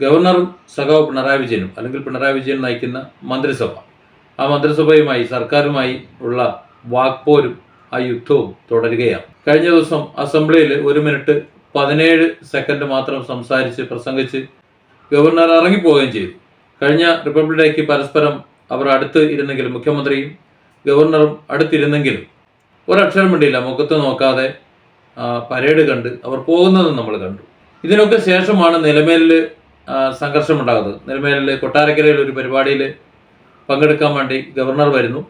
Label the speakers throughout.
Speaker 1: ഗവർണറും സഖാവ് പിണറായി വിജയനും അല്ലെങ്കിൽ പിണറായി വിജയൻ നയിക്കുന്ന മന്ത്രിസഭ. ആ മന്ത്രിസഭയുമായി സർക്കാരുമായി ഉള്ള വാക്പോരും ആ യുദ്ധവും തുടരുകയാണ്. കഴിഞ്ഞ ദിവസം അസംബ്ലിയിൽ ഒരു മിനിറ്റ് പതിനേഴ് സെക്കൻഡ് മാത്രം സംസാരിച്ച് പ്രസംഗിച്ച് ഗവർണർ ഇറങ്ങിപ്പോവുകയും ചെയ്തു. കഴിഞ്ഞ റിപ്പബ്ലിക് ഡേക്ക് പരസ്പരം അവർ അടുത്ത് ഇരുന്നെങ്കിലും മുഖ്യമന്ത്രിയും ഗവർണറും അടുത്തിരുന്നെങ്കിലും ഒരക്ഷരം വേണ്ടിയില്ല മുഖത്ത് നോക്കാതെ പരേഡ് കണ്ട് അവർ പോകുന്നതും നമ്മൾ കണ്ടു. ഇതിനൊക്കെ ശേഷമാണ് നിലമേലിൽ സംഘർഷമുണ്ടാകുന്നത്. നെൽമേലിൽ കൊട്ടാരക്കരയിൽ ഒരു പരിപാടിയിൽ പങ്കെടുക്കാൻ വേണ്ടി ഗവർണർ വരുന്നു.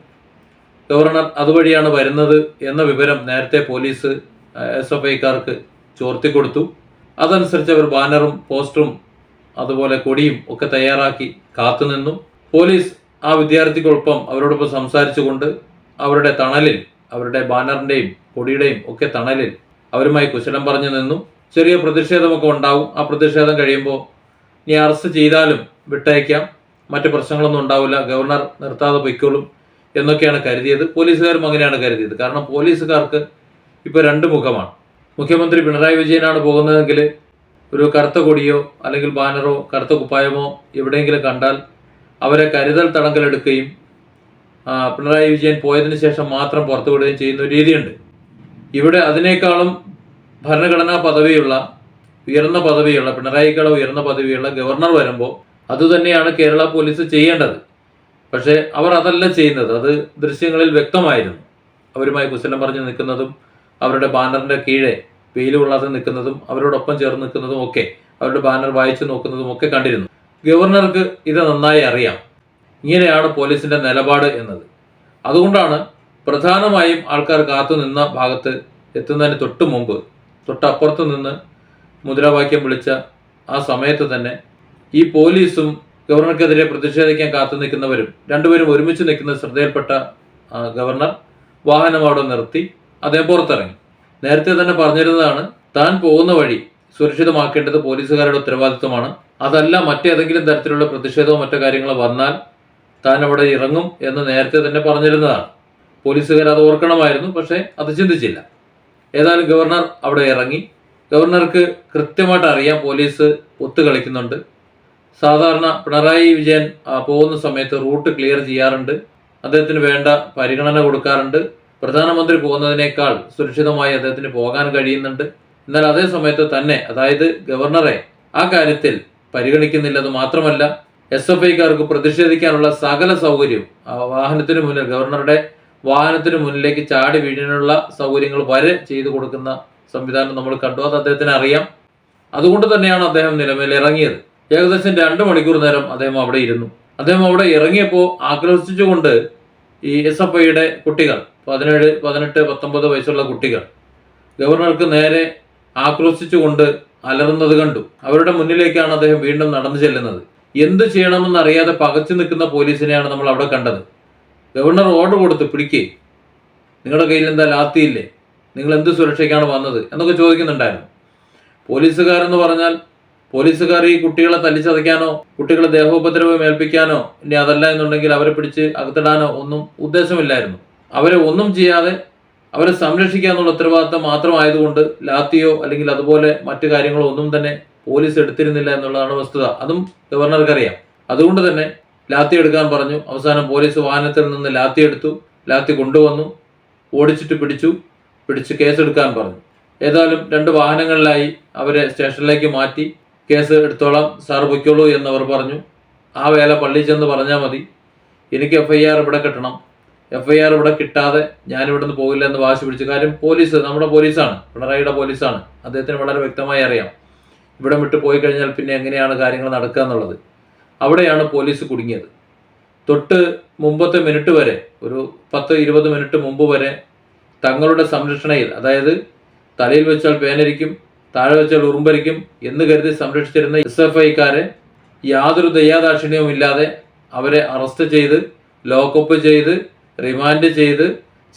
Speaker 1: ഗവർണർ അതുവഴിയാണ് വരുന്നത് എന്ന വിവരം നേരത്തെ പോലീസ് എസ് എഫ് ഐക്കാർക്ക് ചോർത്തിക്കൊടുത്തു. അതനുസരിച്ച് അവർ ബാനറും പോസ്റ്ററും അതുപോലെ കൊടിയും ഒക്കെ തയ്യാറാക്കി കാത്തുനിന്നു പോലീസ് ആ വിദ്യാർത്ഥിക്കൊപ്പം അവരോടൊപ്പം സംസാരിച്ചുകൊണ്ട് അവരുടെ തണലിൽ അവരുടെ ബാനറിന്റെയും കൊടിയുടെയും ഒക്കെ തണലിൽ അവരുമായി കുശലം പറഞ്ഞു നിന്നു. ചെറിയ പ്രതിഷേധമൊക്കെ ഉണ്ടാവും. ആ പ്രതിഷേധം കഴിയുമ്പോൾ ഇനി അറസ്റ്റ് ചെയ്താലും വിട്ടയക്കാം. മറ്റു പ്രശ്നങ്ങളൊന്നും ഉണ്ടാവില്ല. ഗവർണർ നിർത്താതെ പൊയ്ക്കോളും എന്നൊക്കെയാണ് കരുതിയത്. പോലീസുകാരും അങ്ങനെയാണ് കരുതിയത്. കാരണം പോലീസുകാർക്ക് ഇപ്പോൾ രണ്ട് മുഖമാണ്. മുഖ്യമന്ത്രി പിണറായി വിജയനാണ് പോകുന്നതെങ്കിൽ ഒരു കറുത്ത കൊടിയോ അല്ലെങ്കിൽ ബാനറോ കറുത്ത കുപ്പായമോ എവിടെയെങ്കിലും കണ്ടാൽ അവരെ കരുതൽ തടങ്കലെടുക്കുകയും പിണറായി വിജയൻ പോയതിനു ശേഷം മാത്രം പുറത്തുവിടുകയും ചെയ്യുന്ന ഒരു രീതിയുണ്ട്. ഇവിടെ അതിനേക്കാളും ഭരണഘടനാ പദവിയുള്ള ഉയർന്ന പദവിയുള്ള പിണറായിക്കാളെ ഉയർന്ന പദവിയുള്ള ഗവർണർ വരുമ്പോൾ അതുതന്നെയാണ് കേരള പോലീസ് ചെയ്യേണ്ടത്. പക്ഷേ അവർ അതല്ല ചെയ്യുന്നത്. അത് ദൃശ്യങ്ങളിൽ വ്യക്തമായിരുന്നു. അവരുമായി കുശലം പറഞ്ഞ് നിൽക്കുന്നതും അവരുടെ ബാനറിന്റെ കീഴെ വെയിൽ കൊള്ളാതെ നിൽക്കുന്നതും അവരോടൊപ്പം ചേർന്ന് നിൽക്കുന്നതും ഒക്കെ അവരുടെ ബാനർ വായിച്ചു നോക്കുന്നതും ഒക്കെ കണ്ടിരുന്നു. ഗവർണർക്ക് ഇത് നന്നായി അറിയാം. ഇങ്ങനെയാണ് പോലീസിന്റെ നിലപാട് എന്നത്. അതുകൊണ്ടാണ് പ്രധാനമായും ആൾക്കാർ കാത്തു നിന്ന ഭാഗത്ത് എത്തുന്നതിന് തൊട്ട് മുമ്പ് തൊട്ടപ്പുറത്ത് നിന്ന് മുദ്രാവാക്യം വിളിച്ച ആ സമയത്ത് തന്നെ ഈ പോലീസും ഗവർണർക്കെതിരെ പ്രതിഷേധിക്കാൻ കാത്തു നിൽക്കുന്നവരും രണ്ടുപേരും ഒരുമിച്ച് നിൽക്കുന്ന ശ്രദ്ധയിൽപ്പെട്ട ഗവർണർ വാഹനം അവിടെ നിർത്തി അദ്ദേഹം പുറത്തിറങ്ങി. നേരത്തെ തന്നെ പറഞ്ഞിരുന്നതാണ് താൻ പോകുന്ന വഴി സുരക്ഷിതമാക്കേണ്ടത് പോലീസുകാരുടെ ഉത്തരവാദിത്വമാണ്. അതല്ല മറ്റേതെങ്കിലും തരത്തിലുള്ള പ്രതിഷേധമോ മറ്റോ കാര്യങ്ങളോ വന്നാൽ താൻ അവിടെ ഇറങ്ങും എന്ന് നേരത്തെ തന്നെ പറഞ്ഞിരുന്നതാണ്. പോലീസുകാർ അത് ഓർക്കണമായിരുന്നു പക്ഷേ അത് ചിന്തിച്ചില്ല. ഏതായാലും ഗവർണർ അവിടെ ഇറങ്ങി ഗവർണർക്ക് കൃത്യമായിട്ട് അറിയാം പോലീസ് ഒത്തു കളിക്കുന്നുണ്ട്. സാധാരണ പിണറായി വിജയൻ പോകുന്ന സമയത്ത് റൂട്ട് ക്ലിയർ ചെയ്യാറുണ്ട്. അദ്ദേഹത്തിന് വേണ്ട പരിഗണന കൊടുക്കാറുണ്ട്. പ്രധാനമന്ത്രി പോകുന്നതിനേക്കാൾ സുരക്ഷിതമായി അദ്ദേഹത്തിന് പോകാൻ കഴിയുന്നുണ്ട്. എന്നാൽ അതേ സമയത്ത് തന്നെ അതായത് ഗവർണറെ ആ കാര്യത്തിൽ പരിഗണിക്കുന്നില്ലെന്ന് മാത്രമല്ല എസ് എഫ് ഐക്കാർക്ക് പ്രതിഷേധിക്കാനുള്ള സകല സൗകര്യവും ആ വാഹനത്തിന് മുന്നിൽ ഗവർണറുടെ വാഹനത്തിന് മുന്നിലേക്ക് ചാടി വീഴാനുള്ള സൗകര്യങ്ങൾ വരെ ചെയ്തു കൊടുക്കുന്ന സംവിധാനം നമ്മൾ കണ്ടു അത് അദ്ദേഹത്തിന് അറിയാം. അതുകൊണ്ട് തന്നെയാണ് അദ്ദേഹം നിലമേൽ ഇറങ്ങിയത്. ഏകദേശം രണ്ട് മണിക്കൂർ നേരം അദ്ദേഹം അവിടെ ഇരുന്നു. അദ്ദേഹം അവിടെ ഇറങ്ങിയപ്പോൾ ആക്രോശിച്ചുകൊണ്ട് ഈ എസ് എഫ് ഐയുടെ കുട്ടികൾ പതിനേഴ് പതിനെട്ട് പത്തൊമ്പത് വയസ്സുള്ള കുട്ടികൾ ഗവർണർക്ക് നേരെ ആക്രോശിച്ചുകൊണ്ട് അലറുന്നത് കണ്ടു. അവരുടെ മുന്നിലേക്കാണ് അദ്ദേഹം വീണ്ടും നടന്നു ചെല്ലുന്നത്. എന്ത് ചെയ്യണമെന്ന് അറിയാതെ പകച്ചു നിൽക്കുന്ന പോലീസിനെയാണ് നമ്മൾ അവിടെ കണ്ടത്. ഗവർണർ ഓർഡർ കൊടുത്ത് പിടിക്കേ. നിങ്ങളുടെ കയ്യിൽ എന്താ ലാത്തിയില്ലേ? നിങ്ങൾ എന്ത് സുരക്ഷയ്ക്കാണ് വന്നത് എന്നൊക്കെ ചോദിക്കുന്നുണ്ടായിരുന്നു. പോലീസുകാരെന്ന് പറഞ്ഞാൽ പോലീസുകാർ ഈ കുട്ടികളെ തല്ലിച്ചതയ്ക്കാനോ കുട്ടികളെ ദേഹോപദ്രവം ഏൽപ്പിക്കാനോ ഇനി അതല്ല എന്നുണ്ടെങ്കിൽ അവരെ പിടിച്ച് അകത്തിടാനോ ഒന്നും ഉദ്ദേശമില്ലായിരുന്നു. അവരെ ഒന്നും ചെയ്യാതെ അവരെ സംരക്ഷിക്കുക എന്നുള്ള ഉത്തരവാദിത്തം മാത്രമായതുകൊണ്ട് ലാത്തിയോ അല്ലെങ്കിൽ അതുപോലെ മറ്റു കാര്യങ്ങളോ ഒന്നും തന്നെ പോലീസ് എടുത്തിരുന്നില്ല എന്നുള്ളതാണ് വസ്തുത. അതും ഗവർണർക്കറിയാം. അതുകൊണ്ട് തന്നെ ലാത്തി എടുക്കാൻ പറഞ്ഞു. അവസാനം പോലീസ് വാഹനത്തിൽ നിന്ന് ലാത്തി എടുത്തു. ലാത്തി കൊണ്ടുവന്നു. ഓടിച്ചിട്ട് പിടിച്ചു. പിടിച്ച് കേസെടുക്കാൻ പറഞ്ഞു. ഏതായാലും രണ്ട് വാഹനങ്ങളിലായി അവരെ സ്റ്റേഷനിലേക്ക് മാറ്റി കേസ് എടുത്തോളാം സാർ പൊയ്ക്കോളൂ എന്നവർ പറഞ്ഞു. ആ വേല പള്ളി ചെന്ന് പറഞ്ഞാൽ മതി. എനിക്ക് എഫ് ഐ ആർ ഇവിടെ കിട്ടണം. എഫ് ഐ ആർ ഇവിടെ കിട്ടാതെ ഞാൻ ഇവിടെ നിന്ന് പോകില്ല എന്ന് വാശി പിടിച്ചു കാര്യം പോലീസ് നമ്മുടെ പോലീസാണ്. പിണറായിയുടെ പോലീസാണ്. അദ്ദേഹത്തിന് വളരെ വ്യക്തമായി അറിയാം. ഇവിടെ വിട്ട് പോയി കഴിഞ്ഞാൽ പിന്നെ എങ്ങനെയാണ് കാര്യങ്ങൾ നടക്കുക എന്നുള്ളത്. അവിടെയാണ് പോലീസ് കുടുങ്ങിയത്. തൊട്ട് മുമ്പത്തെ മിനിറ്റ് വരെ ഒരു പത്ത് ഇരുപത് മിനിറ്റ് മുമ്പ് വരെ തങ്ങളുടെ സംരക്ഷണയിൽ അതായത് തലയിൽ വെച്ചാൽ പേനരിക്കും താഴെ വെച്ചാൽ ഉറുമ്പരിക്കും എന്ന് കരുതി സംരക്ഷിച്ചിരുന്ന എസ് എഫ് ഐക്കാരെ യാതൊരു ദയാദാക്ഷിണ്യവും ഇല്ലാതെ അവരെ അറസ്റ്റ് ചെയ്ത് ലോക്കപ്പ് ചെയ്ത് റിമാൻഡ് ചെയ്ത്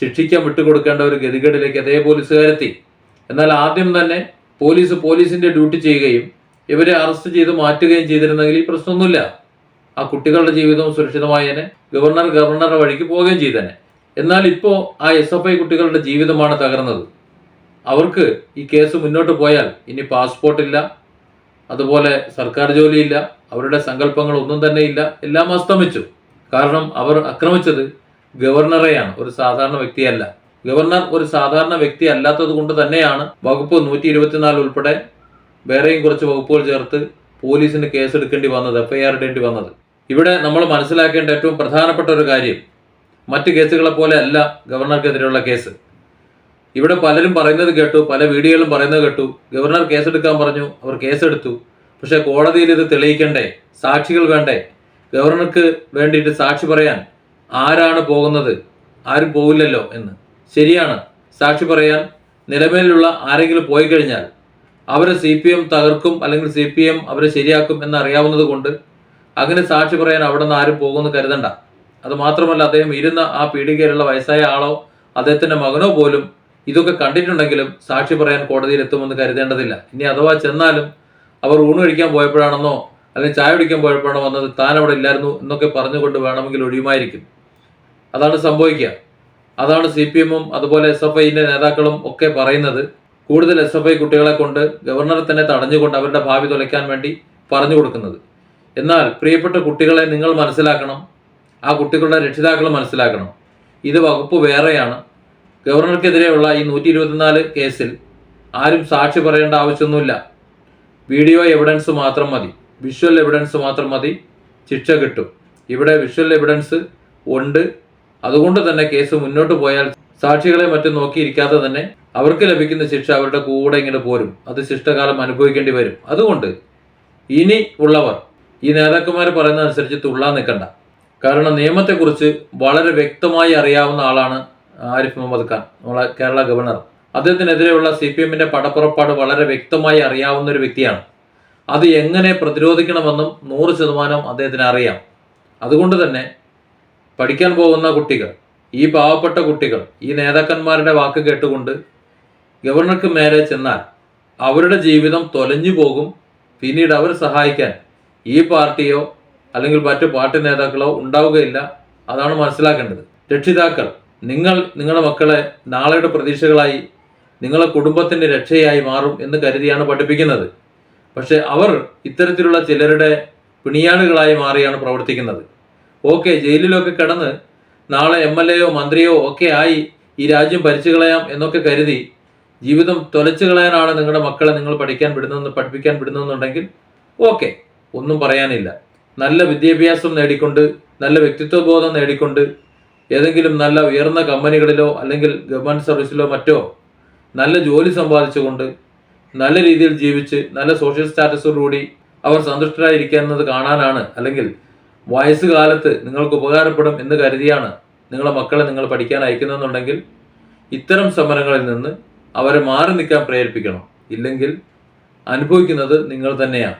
Speaker 1: ശിക്ഷിക്കാൻ വിട്ടുകൊടുക്കേണ്ട ഒരു ഗതികേടിലേക്ക് അതേ പോലീസുകാരെത്തി. എന്നാൽ ആദ്യം തന്നെ പോലീസ് പോലീസിന്റെ ഡ്യൂട്ടി ചെയ്യുകയും ഇവരെ അറസ്റ്റ് ചെയ്ത് മാറ്റുകയും ചെയ്തിരുന്നെങ്കിൽ ഈ പ്രശ്നമൊന്നുമില്ല. ആ കുട്ടികളുടെ ജീവിതവും സുരക്ഷിതമായേനെ. ഗവർണർ ഗവർണറുടെ വഴിക്ക് പോവുകയും ചെയ്തേനെ. എന്നാൽ ഇപ്പോൾ ആ എസ് എഫ് ഐ കുട്ടികളുടെ ജീവിതമാണ് തകർന്നത്. അവർക്ക് ഈ കേസ് മുന്നോട്ട് പോയാൽ ഇനി പാസ്പോർട്ടില്ല അതുപോലെ സർക്കാർ ജോലിയില്ല അവരുടെ സങ്കല്പങ്ങൾ ഒന്നും തന്നെ ഇല്ല എല്ലാം അസ്തമിച്ചു. കാരണം അവർ ആക്രമിച്ചത് ഗവർണറെയാണ് ഒരു സാധാരണ വ്യക്തിയല്ല. ഗവർണർ ഒരു സാധാരണ വ്യക്തി അല്ലാത്തത് കൊണ്ട് തന്നെയാണ് വകുപ്പ് നൂറ്റി ഇരുപത്തിനാല് ഉൾപ്പെടെ വേറെയും കുറച്ച് വകുപ്പുകൾ ചേർത്ത് പോലീസിന് കേസെടുക്കേണ്ടി വന്നത് എഫ്ഐആർ ഇടേണ്ടി വന്നത്. ഇവിടെ നമ്മൾ മനസ്സിലാക്കേണ്ട ഏറ്റവും പ്രധാനപ്പെട്ട ഒരു കാര്യം മറ്റ് കേസുകളെ പോലെ അല്ല ഗവർണർക്കെതിരെയുള്ള കേസ്. ഇവിടെ പലരും പറയുന്നത് കേട്ടു പല വീഡിയോകളും പറയുന്നത് കേട്ടു. ഗവർണർ കേസെടുക്കാൻ പറഞ്ഞു അവർ കേസെടുത്തു. പക്ഷേ കോടതിയിൽ ഇത് തെളിയിക്കണ്ടേ? സാക്ഷികൾ വേണ്ടേ? ഗവർണർക്ക് വേണ്ടിയിട്ട് സാക്ഷി പറയാൻ ആരാണ് പോകുന്നത്? ആരും പോവില്ലല്ലോ എന്ന്. ശരിയാണ്. സാക്ഷി പറയാൻ നിലവിലുള്ള ആരെങ്കിലും പോയി കഴിഞ്ഞാൽ അവരെ സി പി എം തകർക്കും അല്ലെങ്കിൽ സി പി എം അവരെ ശരിയാക്കും എന്നറിയാവുന്നത് കൊണ്ട് അങ്ങനെ സാക്ഷി പറയാൻ അവിടെ നിന്ന് ആരും പോകുമെന്ന് കരുതണ്ട. അത് മാത്രമല്ല അദ്ദേഹം ഇരുന്ന ആ പീഡികയിലുള്ള വയസ്സായ ആളോ അദ്ദേഹത്തിന്റെ മകനോ പോലും ഇതൊക്കെ കണ്ടിട്ടുണ്ടെങ്കിലും സാക്ഷി പറയാൻ കോടതിയിൽ എത്തുമെന്ന് കരുതേണ്ടതില്ല. ഇനി അഥവാ ചെന്നാലും അവർ ഊണ് കഴിക്കാൻ പോയപ്പോഴാണെന്നോ അല്ലെങ്കിൽ ചായ കുടിക്കാൻ പോയപ്പോഴാണോ വന്നത് താൻ അവിടെ ഇല്ലായിരുന്നു എന്നൊക്കെ പറഞ്ഞുകൊണ്ട് വേണമെങ്കിൽ ഒഴിയുമായിരിക്കും. അതാണ് സംഭവിക്കുക. അതാണ് സി പി എമ്മും അതുപോലെ എസ് എഫ് ഐന്റെ നേതാക്കളും ഒക്കെ പറയുന്നത്. കൂടുതൽ എസ് എഫ് ഐ കുട്ടികളെ കൊണ്ട് ഗവർണറെ തന്നെ തടഞ്ഞുകൊണ്ട് അവരുടെ ഭാവി തുലയ്ക്കാൻ വേണ്ടി പറഞ്ഞു കൊടുക്കുന്നത്. എന്നാൽ പ്രിയപ്പെട്ട കുട്ടികളെ നിങ്ങൾ മനസ്സിലാക്കണം. ആ കുട്ടികളുടെ രക്ഷിതാക്കൾ മനസ്സിലാക്കണം. ഇത് വകുപ്പ് വേറെയാണ്. ഗവർണർക്കെതിരെയുള്ള ഈ നൂറ്റി ഇരുപത്തിനാല് കേസിൽ ആരും സാക്ഷി പറയേണ്ട ആവശ്യമൊന്നുമില്ല. വീഡിയോ എവിഡൻസ് മാത്രം മതി. വിഷ്വൽ എവിഡൻസ് മാത്രം മതി. ശിക്ഷ കിട്ടും. ഇവിടെ വിഷ്വൽ എവിഡൻസ് ഉണ്ട്. അതുകൊണ്ട് തന്നെ കേസ് മുന്നോട്ട് പോയാൽ സാക്ഷികളെ മറ്റും നോക്കിയിരിക്കാതെ തന്നെ അവർക്ക് ലഭിക്കുന്ന ശിക്ഷ അവരുടെ കൂടെ ഇങ്ങനെ പോരും. അത് ശിഷ്ടകാലം അനുഭവിക്കേണ്ടി വരും. അതുകൊണ്ട് ഇനി ഉള്ളവർ ഈ നേതാക്കന്മാർ പറയുന്ന അനുസരിച്ച് തുള്ളാൻ നിൽക്കണ്ട. കാരണം നിയമത്തെക്കുറിച്ച് വളരെ വ്യക്തമായി അറിയാവുന്ന ആളാണ് ആരിഫ് മുഹമ്മദ് ഖാൻ നമ്മളെ കേരള ഗവർണർ. അദ്ദേഹത്തിനെതിരെയുള്ള സി പി എമ്മിന്റെ പടപ്പുറപ്പാട് വളരെ വ്യക്തമായി അറിയാവുന്ന ഒരു വ്യക്തിയാണ്. അത് എങ്ങനെ പ്രതിരോധിക്കണമെന്നും നൂറ് ശതമാനം അദ്ദേഹത്തിന് അറിയാം. അതുകൊണ്ട് തന്നെ പഠിക്കാൻ പോകുന്ന കുട്ടികൾ ഈ പാവപ്പെട്ട കുട്ടികൾ ഈ നേതാക്കന്മാരുടെ വാക്ക് കേട്ടുകൊണ്ട് ഗവർണർക്ക് മേലെ ചെന്നാൽ അവരുടെ ജീവിതം തൊലഞ്ഞു പോകും. പിന്നീട് അവർ സഹായിക്കാൻ ഈ പാർട്ടിയോ അല്ലെങ്കിൽ മറ്റ് പാർട്ടി നേതാക്കളോ ഉണ്ടാവുകയില്ല. അതാണ് മനസ്സിലാക്കേണ്ടത്. രക്ഷിതാക്കൾ നിങ്ങൾ നിങ്ങളുടെ മക്കളെ നാളെയുടെ പ്രതീക്ഷകളായി നിങ്ങളെ കുടുംബത്തിന്റെ രക്ഷയായി മാറും എന്ന് കരുതിയാണ് പഠിപ്പിക്കുന്നത്. പക്ഷേ അവർ ഇത്തരത്തിലുള്ള ചിലരുടെ പിണിയാളുകളായി മാറിയാണ് പ്രവർത്തിക്കുന്നത്. ഓക്കെ ജയിലിലൊക്കെ കിടന്ന് നാളെ എം എൽ എയോ മന്ത്രിയോ ഒക്കെ ആയി ഈ രാജ്യം ഭരിച്ചു കളയാം എന്നൊക്കെ കരുതി ജീവിതം തൊലച്ചു കളയാനാണ് നിങ്ങളുടെ മക്കളെ നിങ്ങൾ പഠിക്കാൻ വിടുന്നതെന്ന് പഠിപ്പിക്കാൻ വിടുന്നതെന്നുണ്ടെങ്കിൽ ഓക്കെ ഒന്നും പറയാനില്ല. നല്ല വിദ്യാഭ്യാസം നേടിക്കൊണ്ട് നല്ല വ്യക്തിത്വബോധം നേടിക്കൊണ്ട് ഏതെങ്കിലും നല്ല ഉയർന്ന കമ്പനികളിലോ അല്ലെങ്കിൽ ഗവൺമെന്റ് സർവീസിലോ മറ്റോ നല്ല ജോലി സമ്പാദിച്ചുകൊണ്ട് നല്ല രീതിയിൽ ജീവിച്ച് നല്ല സോഷ്യൽ സ്റ്റാറ്റസോടുകൂടി അവർ സന്തുഷ്ടരായിരിക്കുന്നത് കാണാനാണ് അല്ലെങ്കിൽ വയസ്സുകാലത്ത് നിങ്ങൾക്ക് ഉപകാരപ്പെടും എന്ന് കരുതിയാണ് നിങ്ങളെ മക്കളെ നിങ്ങൾ പഠിക്കാൻ അയക്കുന്നതെന്നുണ്ടെങ്കിൽ ഇത്തരം സമരങ്ങളിൽ നിന്ന് അവരെ മാറി നിൽക്കാൻ പ്രേരിപ്പിക്കണം. ഇല്ലെങ്കിൽ അനുഭവിക്കുന്നത് നിങ്ങൾ തന്നെയാണ്.